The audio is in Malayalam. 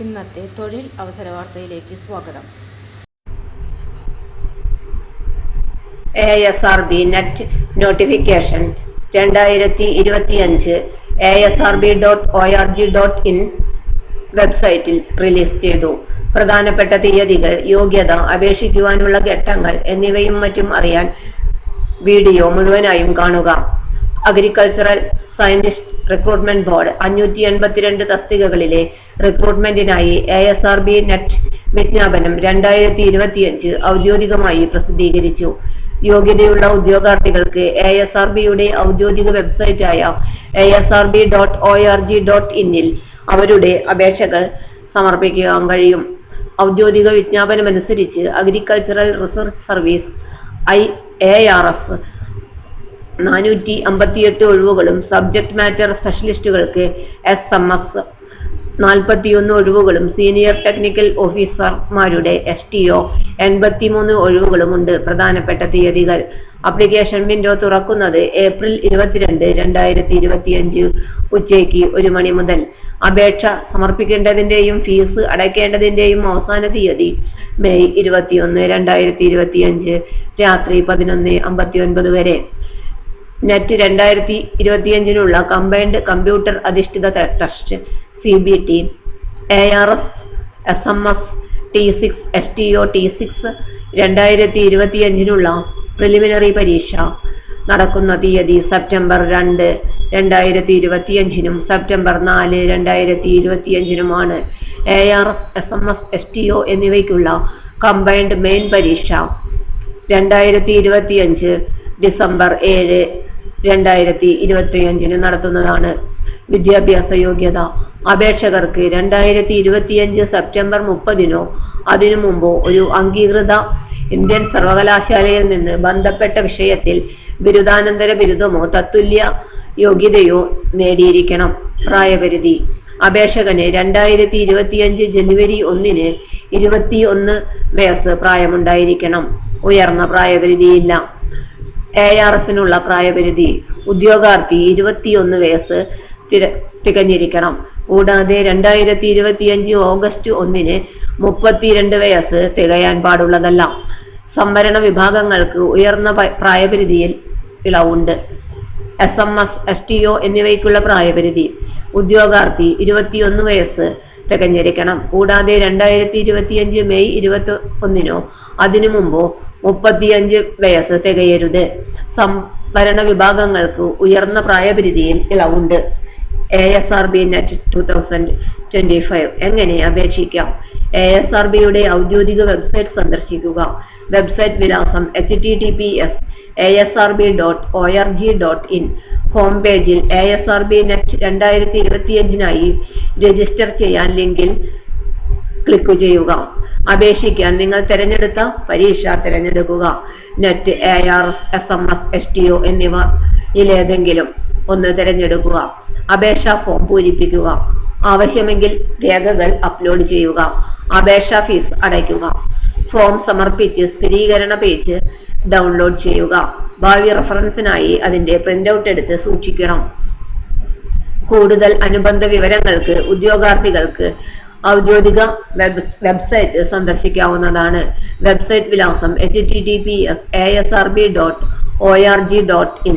ഇന്നത്തെ തൊഴിൽ അവസര വാർത്തയിലേക്ക് സ്വാഗതം. A S R B NET notification രണ്ടായിരത്തി ഇരുപത്തിയഞ്ച് A S R B dot O R G dot in വെബ്സൈറ്റിൽ റിലീസ് ചെയ്തു. പ്രധാനപ്പെട്ട തീയതികൾ യോഗ്യത അപേക്ഷിക്കുവാനുള്ള ഘട്ടങ്ങൾ എന്നിവയും മറ്റും അറിയാൻ വീഡിയോ മുഴുവനായും കാണുക. അഗ്രികൾച്ചറൽ സയന്റിസ്റ്റ് റിക്രൂട്ട്മെന്റ് ബോർഡ് അഞ്ഞൂറ്റി എൺപത്തിരണ്ട് തസ്തികകളിലെ റിക്രൂട്ട്മെന്റിനായി A S R B NET വിജ്ഞാപനം രണ്ടായിരത്തി ഇരുപത്തിയഞ്ച് ഔദ്യോഗികമായി പ്രസിദ്ധീകരിച്ചു. യോഗ്യതയുള്ള ഉദ്യോഗാർത്ഥികൾക്ക് എ എസ് ആർ ബിയുടെ ഔദ്യോഗിക വെബ്സൈറ്റായ A S R B dot O R G dot ഇന്നിൽ അവരുടെ അപേക്ഷകൾ സമർപ്പിക്കാൻ കഴിയും. ഔദ്യോഗിക വിജ്ഞാപനമനുസരിച്ച് agricultural research service I A R F നാനൂറ്റി അമ്പത്തിയെട്ട് ഒഴിവുകളും സബ്ജക്ട് മാറ്റർ സ്പെഷ്യലിസ്റ്റുകൾക്ക് എസ് എം എസ് നാൽപ്പത്തിയൊന്ന് ഒഴിവുകളും സീനിയർ ടെക്നിക്കൽ ഓഫീസർമാരുടെ എസ് ടി ഒ എൺപത്തിമൂന്ന് ഒഴിവുകളുമുണ്ട്. പ്രധാനപ്പെട്ട തീയതികൾ. അപ്ലിക്കേഷൻ വിൻഡോ തുറക്കുന്നത് ഏപ്രിൽ ഇരുപത്തിരണ്ട് രണ്ടായിരത്തി ഇരുപത്തിയഞ്ച് ഉച്ചയ്ക്ക് ഒരു മണി മുതൽ. അപേക്ഷ സമർപ്പിക്കേണ്ടതിന്റെയും ഫീസ് അടയ്ക്കേണ്ടതിന്റെയും അവസാന തീയതി മെയ് ഇരുപത്തിയൊന്ന് രണ്ടായിരത്തി ഇരുപത്തിയഞ്ച് രാത്രി പതിനൊന്ന് അമ്പത്തി ഒൻപത് വരെ. നെറ്റ് രണ്ടായിരത്തി ഇരുപത്തിയഞ്ചിനുള്ള കമ്പൈൻഡ് കമ്പ്യൂട്ടർ അധിഷ്ഠിത test C B T A R S S M S T six S T O T six രണ്ടായിരത്തി ഇരുപത്തിയഞ്ചിനുള്ള പ്രിലിമിനറി പരീക്ഷ നടക്കുന്ന തീയതി സെപ്റ്റംബർ രണ്ട് രണ്ടായിരത്തി ഇരുപത്തിയഞ്ചിനും സെപ്റ്റംബർ നാല് രണ്ടായിരത്തി ഇരുപത്തിയഞ്ചിനുമാണ് A R S S M S S T O എന്നിവയ്ക്കുള്ള കമ്പൈൻഡ് മെയിൻ പരീക്ഷ രണ്ടായിരത്തി ഇരുപത്തിയഞ്ച് ഡിസംബർ ഏഴ് രണ്ടായിരത്തി ഇരുപത്തിയഞ്ചിന് നടത്തുന്നതാണ്. വിദ്യാഭ്യാസ യോഗ്യത. അപേക്ഷകർക്ക് രണ്ടായിരത്തി ഇരുപത്തിയഞ്ച് സെപ്റ്റംബർ മുപ്പതിനോ അതിനു മുമ്പോ ഒരു അംഗീകൃത ഇന്ത്യൻ സർവകലാശാലയിൽ നിന്ന് ബന്ധപ്പെട്ട വിഷയത്തിൽ ബിരുദാനന്തര ബിരുദമോ തത്തുല്യ യോഗ്യതയോ നേടിയിരിക്കണം. പ്രായപരിധി. അപേക്ഷകന് രണ്ടായിരത്തി ഇരുപത്തിയഞ്ച് ജനുവരി ഒന്നിന് ഇരുപത്തി ഒന്ന് വയസ്സ് പ്രായമുണ്ടായിരിക്കണം. ഉയർന്ന പ്രായപരിധിയില്ല. എ ആർ എസിനുള്ള പ്രായപരിധി. ഉദ്യോഗാർത്ഥി ഇരുപത്തിയൊന്ന് വയസ്സ് തികഞ്ഞിരിക്കണം. കൂടാതെ രണ്ടായിരത്തി ഇരുപത്തിയഞ്ച് ഓഗസ്റ്റ് ഒന്നിന് മുപ്പത്തിരണ്ട് വയസ്സ് തികയാൻ പാടുള്ളതല്ല. സംവരണ വിഭാഗങ്ങൾക്ക് ഉയർന്ന പ്രായപരിധിയിൽ ഇളവുണ്ട്. S M S S T O എന്നിവയ്ക്കുള്ള പ്രായപരിധി. ഉദ്യോഗാർത്ഥി ഇരുപത്തിയൊന്ന് വയസ്സ് തികഞ്ഞിരിക്കണം. കൂടാതെ രണ്ടായിരത്തി ഇരുപത്തിയഞ്ച് മെയ് ഇരുപത്തി ഒന്നിനോ അതിനു മുമ്പോ മുപ്പത്തിയഞ്ച് വയസ്സ് തികയരുത്. സംവരണ വിഭാഗങ്ങൾക്ക് ഉയർന്ന പ്രായപരിധിയിൽ ഇളവുണ്ട്. എ എസ് ആർ എങ്ങനെ അപേക്ഷിക്കാം? എ എസ് ആർ ബിയുടെ ഔദ്യോഗിക വെബ്സൈറ്റ് സന്ദർശിക്കുക. വെബ്സൈറ്റ് വിലാസം H T T P S A S R B dot O R G dot in home പേജിൽ A S R B NET രണ്ടായിരത്തി ഇരുപത്തിയഞ്ചിനായി രജിസ്റ്റർ ചെയ്യാൻ ലിങ്കിൽ ക്ലിക്ക് ചെയ്യുക. അപേക്ഷിക്കാൻ നിങ്ങൾ തിരഞ്ഞെടുത്ത പരീക്ഷ തിരഞ്ഞെടുക്കുക. NET A R S M S S T O എന്നിവ ഇതിലേതെങ്കിലും ഒന്ന് തിരഞ്ഞെടുക്കുക. അപേക്ഷാ ഫോം പൂരിപ്പിക്കുക. ആവശ്യമെങ്കിൽ രേഖകൾ അപ്ലോഡ് ചെയ്യുക. അപേക്ഷാ ഫീസ് അടയ്ക്കുക. ഫോം സമർപ്പിച്ച് സ്ഥിരീകരണ പേജ് ഡൗൺലോഡ് ചെയ്യുക. ഭാവി റഫറൻസിനായി അതിന്റെ പ്രിന്റ് ഔട്ട് എടുത്ത് സൂക്ഷിക്കണം. കൂടുതൽ അനുബന്ധ വിവരങ്ങൾക്ക് ഉദ്യോഗാർത്ഥികൾക്ക് ഔദ്യോഗിക വെബ് വെബ്സൈറ്റ് സന്ദർശിക്കാവുന്നതാണ്. വെബ്സൈറ്റ് വിലാസം H T T P S A S R B dot O R G dot in